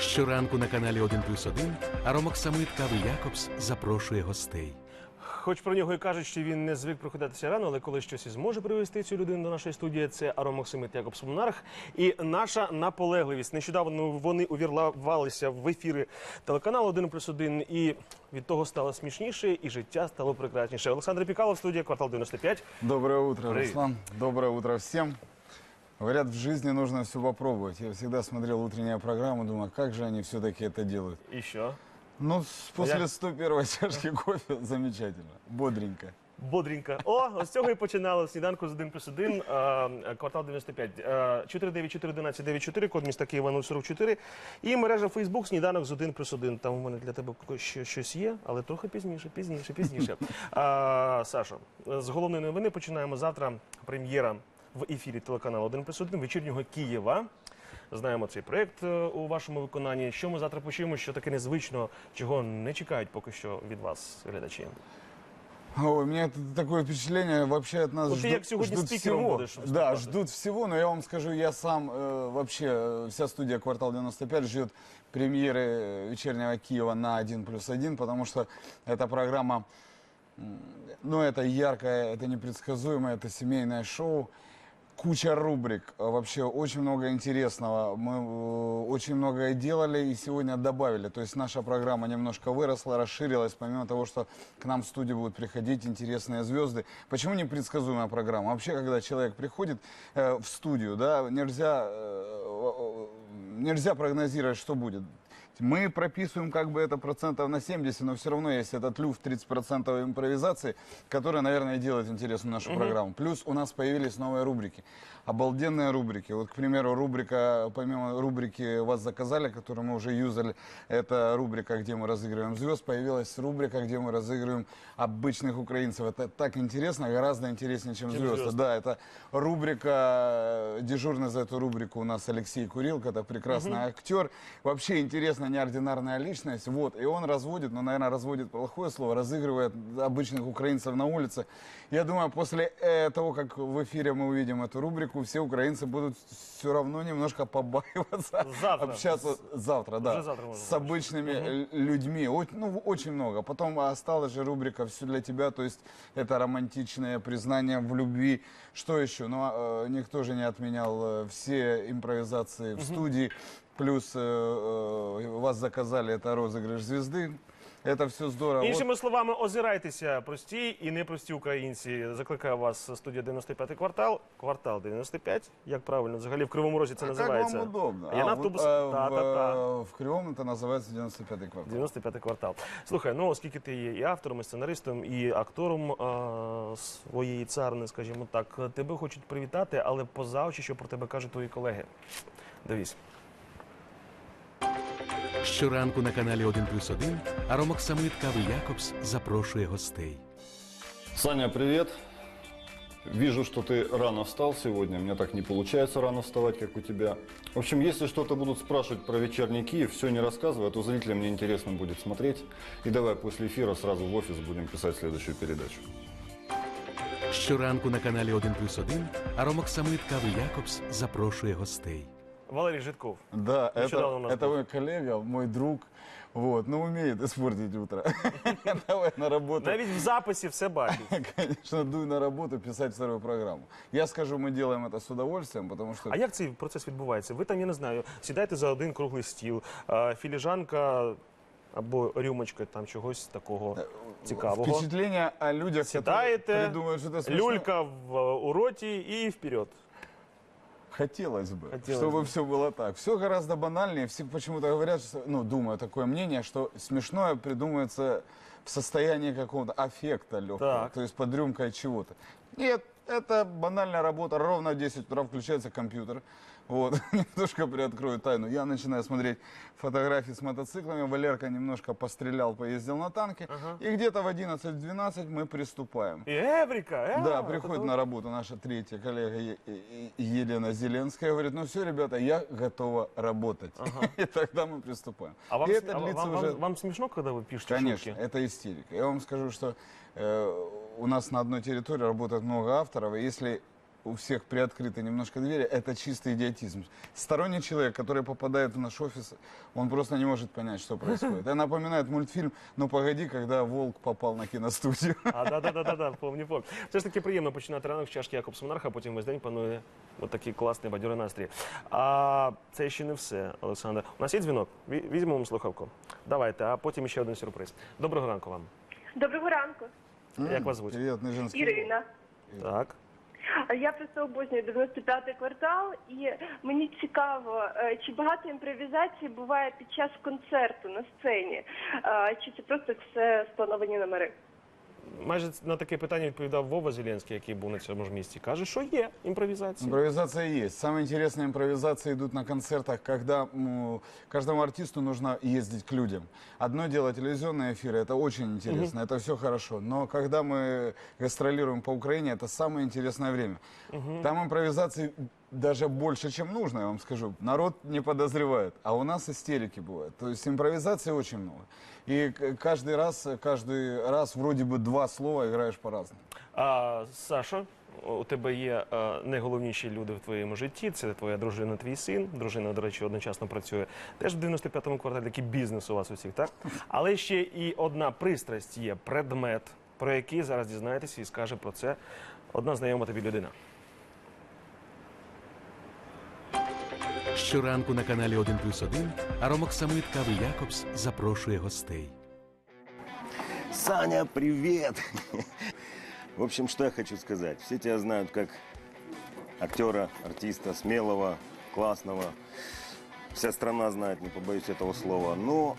Щоранку на каналі 1 плюс 1 Аромок Самит Кави Якобс запрошує гостей. Хоч про нього і кажуть, що він не звик прокидатися рано, але коли щось і зможе привести цю людину до нашої студії, це Аромоксимит Якобс Монарх. І наша наполегливість. Нещодавно вони увірвалися в ефіри телеканалу 1 плюс 1, і від того стало смішніше, і життя стало прекрасніше. Олександр Пікалов, студія квартал 95. Доброе утро, Привет. Руслан. Доброе утро всем. Говорят, в жизни нужно все попробовать. Я всегда смотрел утреннюю программу, думаю, как же они все-таки это делают. Що? Ну, с- после я- 101 чашки кофе замечательно, бодренько. Бодренько. О, ось з цього і починали сніданку з 1 плюс 1, квартал 95. А, 494 код міста Києва 044. І мережа Фейсбук сніданок з 1 плюс 1. Там у мене для тебе ще щось є, але трохи пізніше, пізніше, пізніше. Сашо, з головної новини починаємо завтра. Прем'єра в ефірі телеканалу 1 плюс 1 вечірнього Києва. Знаємо цей проект е, у вашому виконанні. Що ми завтра почуємо, що таке незвично, чого не чекають поки що від вас, глядачі. Ой, у меня это такое впечатление, вообще от нас Вот ты ждут, як сьогодні ждут спікером всего. будеш Да, виступати. ждут всего, но я вам скажу, я сам э, вообще, э, вся студия «Квартал 95» ждет премьеры э, вечернего Киева на 1 плюс 1, потому что эта программа, м, ну, это яркое, это непредсказуемое, это семейное шоу. Куча рубрик, э, вообще очень много интересного. Мы э, очень многое делали и сегодня добавили. То есть наша программа немножко выросла, расширилась, помимо того, что к нам в студию будут приходить интересные звезды. Почему непредсказуемая программа? Вообще, когда человек приходит э, в студию, да, нельзя, э, э, нельзя прогнозировать, что будет. Мы прописываем как бы это процентов на 70, но все равно есть этот люфт 30% импровизации, который, наверное, делает интересную нашу программу. Плюс у нас появились новые рубрики. Обалденные рубрики. Вот, к примеру, рубрика, помимо рубрики «Вас заказали», которую мы уже юзали, это рубрика, где мы разыгрываем звезд, появилась рубрика, где мы разыгрываем обычных украинцев. Это так интересно, гораздо интереснее, чем, Чем звезды. звезды. Да, это рубрика, э, дежурный за эту рубрику у нас Алексей Курилко, это прекрасный актер. Вообще интересная, неординарная личность. Вот, и он разводит, ну, наверное, разводит плохое слово, разыгрывает обычных украинцев на улице. Я думаю, после э, того, как в эфире мы увидим эту рубрику, все украинцы будут все равно немножко побаиваться Завтра. общаться завтра, да, Уже завтра с обычными э, людьми. О- ну, очень много. Потом осталась же рубрика «Все для тебя», то есть это романтичное признание в любви. Что еще? Ну, а, э, никто же не отменял э, все импровизации в студии. Плюс э, э, вас заказали, это розыгрыш звезды. Это все здорово. Вот Іншими словами, озирайтеся, прості і непрості українці. Закликаю вас студія 95 квартал, квартал 95. Як правильно, взагалі в Кривому Розі це а как називається. вам удобно? Я А, на вот, автобус. э, Та, в, та, та. э, в Кривом это называется 95-й квартал. 95 квартал. Слухай, ну оскільки ти є і автором, і сценаристом, і актором а, своєї царини, скажімо так, тебе хочуть привітати, але поза очі, що про тебе кажуть твої колеги. Дивись. Щоранку на каналі 1 плюс 1 Аромок Самит Кави Якобс запрошує гостей. Саня, привет. Вижу, что ты рано встал сегодня. У меня так не получается рано вставать, как у тебя. В общем, если что-то будут спрашивать про вечерний Киев, все не рассказывай, а то зрителям неинтересно будет смотреть. И давай после эфира сразу в офис будем писать следующую передачу. Щоранку на каналі 1 плюс 1 Аромок Самит Кави Якобс запрошує гостей. Валерій Житков. Да, Нещодавно у это, нас это был. мой коллега, мой друг. Вот, ну умеет испортить утро. Давай на работу. Навіть в записі все бачить. Конечно, дуй на работу писать вторую программу. Я скажу, мы делаем это с удовольствием, потому что А як цей процес відбувається? Ви там, я не знаю, сідаєте за один круглий стіл, а, філіжанка або рюмочка там чогось такого цікавого. впечатление о людях, которые Сідаєте, придумают что-то смешное. люлька в, у роті і вперед. Хотелось бы, Хотелось чтобы бы. все было так. Все гораздо банальнее. Все почему-то говорят, что, ну, думаю, такое мнение, что смешное придумывается в состоянии какого-то аффекта легкого, Так. то есть под рюмкой чего-то. Нет, это банальная работа. Ровно в 10 утра включается компьютер. Вот, немножко приоткрою тайну. Я начинаю смотреть фотографии с мотоциклами. Валерка немножко пострелял, поездил на танке. И где-то в 11-12 мы приступаем. І Еврика, е, Да, приходит на работу наша третья коллега Елена Зеленская, говорит, ну все, ребята, я готова работать. И тогда мы приступаем. А вам, И это а длится вам, уже... вам, вам смешно, когда вы пишете Конечно, шутки? это истерика. Я вам скажу, что э, у нас на одной территории работает много авторов, и если у всех приоткрыты немножко двери, это чистый идиотизм. Сторонний человек, который попадает в наш офис, он просто не может понять, что происходит. Это напоминает мультфильм «Ну погоди», когда волк попал на киностудию. А, да, да, да, да, да, повні повні. Це ж таки приємно починати ранок з чашки Якобс Монарха, а потім весь день панує от такий класний бадьорий настрій. А це ще не все, Олександр. У нас є дзвінок. Ві- Візьмемо вам слухавку. Давайте, а потім ще один сюрприз. Доброго ранку вам. Доброго ранку, Як вас звуть? Приятный женский Ірина. Так. Я просто обожнюю 95-й квартал, і мені цікаво, е, чи багато імпровізації буває під час концерту на сцені, Е, чи це просто все сплановані номери? Майже на таке питання відповідав Вова Зеленський, який був на цьому ж місці. Каже, що є імпровізація. Импровизация есть. Самые интересные импровизации идут на концертах, когда м, каждому артисту нужно ездить к людям. Одно дело телевизионные эфиры, это очень интересно, это все хорошо. Но когда мы гастролируем по Украине, это самое интересное время. Там импровизации даже больше, чем нужно, я вам скажу. Народ не подозревает, а у нас истерики бывают. То есть импровизации очень много. И к- каждый раз, каждый раз вроде бы два слова играешь по-разному. А, Саша, у тебе є е, найголовніші люди в твоєму житті. Це твоя дружина, твій син. Дружина, до речі, одночасно працює теж в 95-му кварталі, такий бізнес у вас усіх, так? Але ще і одна пристрасть є, предмет, про який зараз дізнаєтеся і скаже про це одна знайома тобі людина. Щоранку на каналі 1 плюс 1 Аромок Самит Кави Якобс запрошує гостей. Саня, привет! В общем, что я хочу сказать. Все тебя знают как актера, артиста, смелого, классного. Вся страна знает, не побоюсь этого слова. Но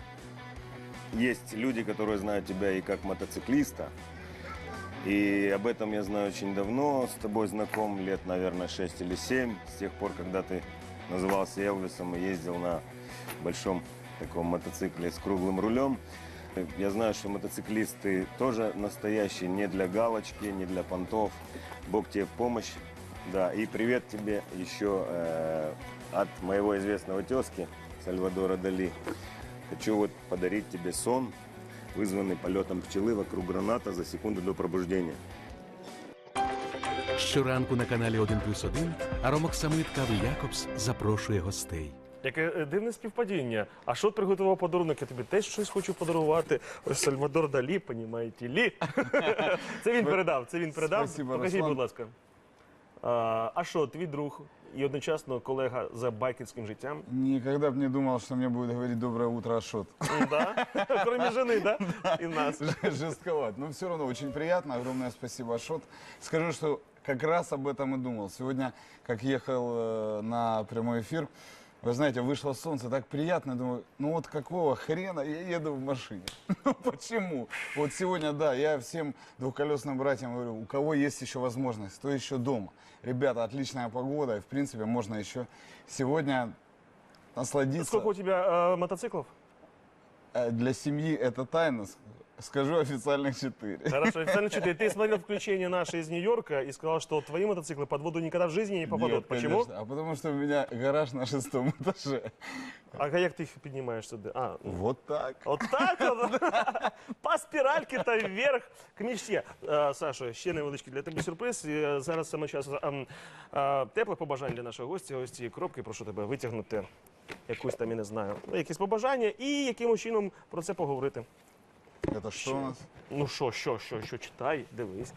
есть люди, которые знают тебя и как мотоциклиста. И об этом я знаю очень давно. С тобой знаком лет, наверное, 6 или 7. С тех пор, когда ты назывался Элвисом и ездил на большом таком мотоцикле с круглым рулем. Я знаю, что мотоциклисты тоже настоящие, не для галочки, не для понтов. Бог тебе в помощь. Да, и привет тебе еще э, от моего известного тезки Сальвадора Дали. Хочу вот подарить тебе сон, вызванный полетом пчелы вокруг граната за секунду до пробуждения. Щоранку на каналі 1 плюс 1 Аромок Самит Кави Якобс запрошує гостей. Яке е, дивне співпадіння. А що приготував подарунок? Я тобі теж щось хочу подарувати. Ось Сальвадор Далі, понімаєте, лі. Це він передав. Це він передав. Спасибо, Покажіть, Руслан. будь ласка. А, а що, твій друг і одночасно колега за байкерським життям? Никогда бы не думал, что мне будет говорить «доброе утро, Ашот». М, Да? Кроме жени, да? І нас. Жестковат. Но все равно очень приятно. Огромное спасибо, Ашот. Скажу, что как раз об этом и думал. Сегодня, как ехал э, на прямой эфир, вы знаете, вышло солнце, так приятно. Думаю, ну вот какого хрена я еду в машине? Ну почему? Вот сегодня, да, я всем двухколесным братьям говорю, у кого есть еще возможность, кто еще дома. Ребята, отличная погода, и в принципе можно еще сегодня насладиться. Сколько у тебя э, мотоциклов? Э, Для семьи это тайна, скажу официальных четыре. Хорошо, официально четыре. Ты смотрел включение наше из Нью-Йорка и сказал, что твои мотоциклы под воду никогда в жизни не попадут. Нет, Почему? конечно. А потому что у меня гараж на шестом этаже. А як ти їх піднімаєш сюди? А, ну, Вот так. От так от. По спіральки та вверх к мічці. Е, Сашо, ще невеличкий для тебе сюрприз. І, е, Зараз саме час ем, е, теплих побажань для нашого гостя. Ось цієї коробки. Прошу тебе витягнути якусь там, я не знаю, ну, якісь побажання і якимось чином про це поговорити. Это что у нас? Ну що, що, що, що, читай, дивись.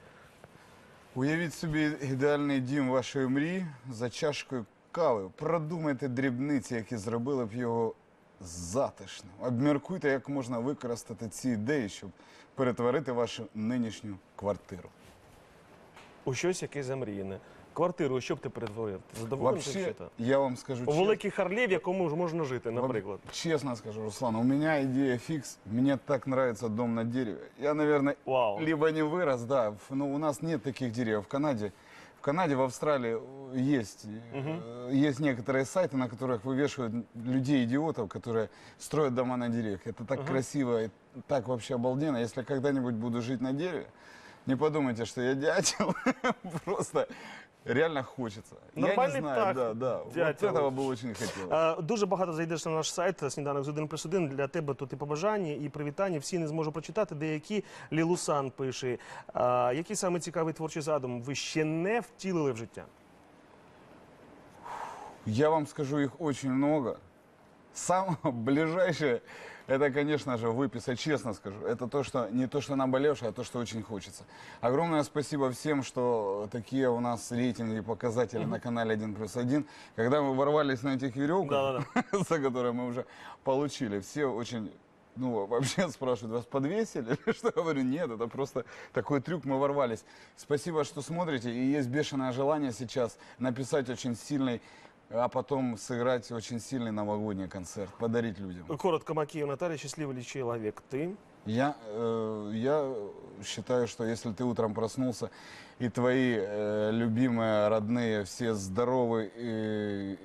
Уявіть собі ідеальний дім вашої мрії за чашкою кави. Продумайте дрібниці, які зробили б його затишним. Обміркуйте, як можна використати ці ідеї, щоб перетворити вашу нинішню квартиру. У щось яке замріяне. Квартиру, що б ти перетворив? Ти задоволений Вообще, я вам скажу У чесно. великий Харлі, в якому ж можна жити, наприклад. Честно скажу, Руслан, у меня идея фикс. Мне так нравится дом на дереве. Я, наверное, Вау. либо не вырос, да. ф- Но у нас нет таких деревьев. В Канаде, в Канаде, в Австралии э, есть, э, есть некоторые сайты, на которых вывешивают людей-идиотов, которые строят дома на деревьях. Это так красиво, и так вообще обалденно. Если когда-нибудь буду жить на дереве, не подумайте, что я дятел. Просто реально хочется. Я Нормальный не знаю, птах, да, да. Вот дятел. этого бы очень хотелось. Е, Дуже багато зайдеш на наш сайт сніданок з 1 плюс 1. Для тебе тут і побажання, і привітання. Всі не зможу прочитати. Деякі Лілусан пише. Е, Який саме цікавий творчий задум ви ще не втілили в життя? Я вам скажу, их очень много. Самое ближайшее, это, конечно же, выписать, честно скажу. Это то, что не то, что наболевшее, а то, что очень хочется. Огромное спасибо всем, что такие у нас рейтинги и показатели на канале 1 плюс 1. Когда мы ворвались на этих веревках, за которые мы уже получили, все очень ну, вообще спрашивают, вас подвесили? Или Что я говорю, нет, это просто такой трюк, мы ворвались. Спасибо, что смотрите, и есть бешеное желание сейчас написать очень сильный, а потом сыграть очень сильный новогодний концерт, подарить людям. Коротко, Макіїв Наталія, щасливий ли чоловік. Ти? Я, э, я считаю, что если ты утром проснулся, и твои э, любимые, родные, все здоровы и, и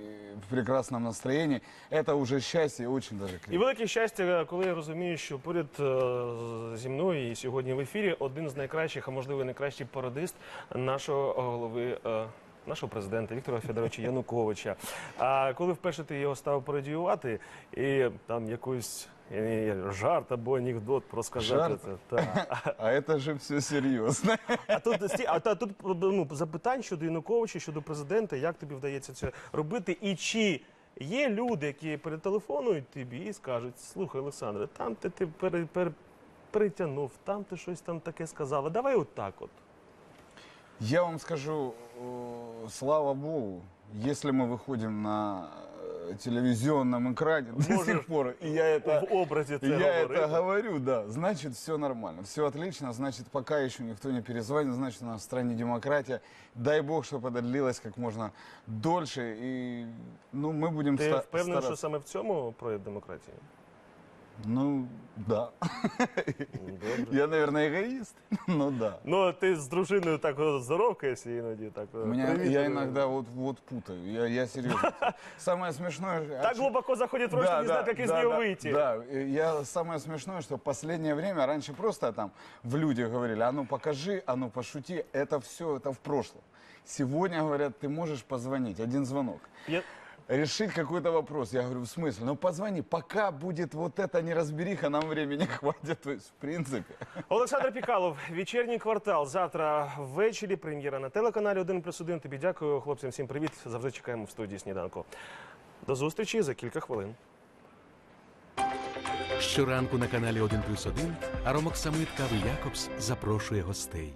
в прекрасном настроении, это уже счастье и очень даже І крепко. велике щастя, коли я розумію, що поряд е, зі мною і сьогодні в ефірі один з найкращих, а можливо, і найкращий пародист нашого голови. е, Нашого президента Віктора Федоровича Януковича. А коли вперше ти його став пародіювати, і там якийсь е, жарт або анекдот розказати Жарт? це. Так. А это же все серьезно. А тут сті- а та- тут ну, запитань щодо Януковича, щодо президента, як тобі вдається це робити, і чи є люди, які перетелефонують тобі і скажуть: слухай, Олександре, там ти, ти пере, пере, перетягнув, там ти щось там таке сказала. Давай отак от. Я вам скажу, э, слава богу, если мы выходим на э, телевизионном экране до Можешь сих пор, и я это, в образі це я говорити. это говорю, да, значит все нормально, все отлично, значит пока еще никто не перезвонил, значит у нас в стране демократия. Дай бог, чтобы это длилось как можно дольше, и ну мы будем Ти ста- впевнений, що стараться. саме в цьому прояв демократії? Ну да, Добре. я, наверное, эгоист, но да. Ну, ти з дружиною так о, здоровкаєшся іноді. Так, о, У меня, привіт, я е, иногда вот, вот путаю, я, я серьезно. Самое смешное... Так глубоко заходит в рот, что не знаю, как из нее да, выйти. Да, и я самое смешное, что в последнее время раньше просто там в людях говорили, а ну покажи, а ну пошути, это все, это в прошлом. Сегодня говорят, ты можешь позвонить, один звонок. Я- Решить какой-то вопрос. Я говорю, в смысле? Ну позвони, пока будет вот эта неразбериха, нам времени хватит. То есть, в принципе. Олександр Пікалов, вечірній квартал. Завтра ввечері. Прем'єра на телеканалі 1 плюс 1. Тобі дякую, хлопцям. Всім привіт. Завжди чекаємо в студії сніданку. До зустрічі за кілька хвилин. Щоранку на каналі 1 плюс 1 Аромок Самит Кави Якобс запрошує гостей.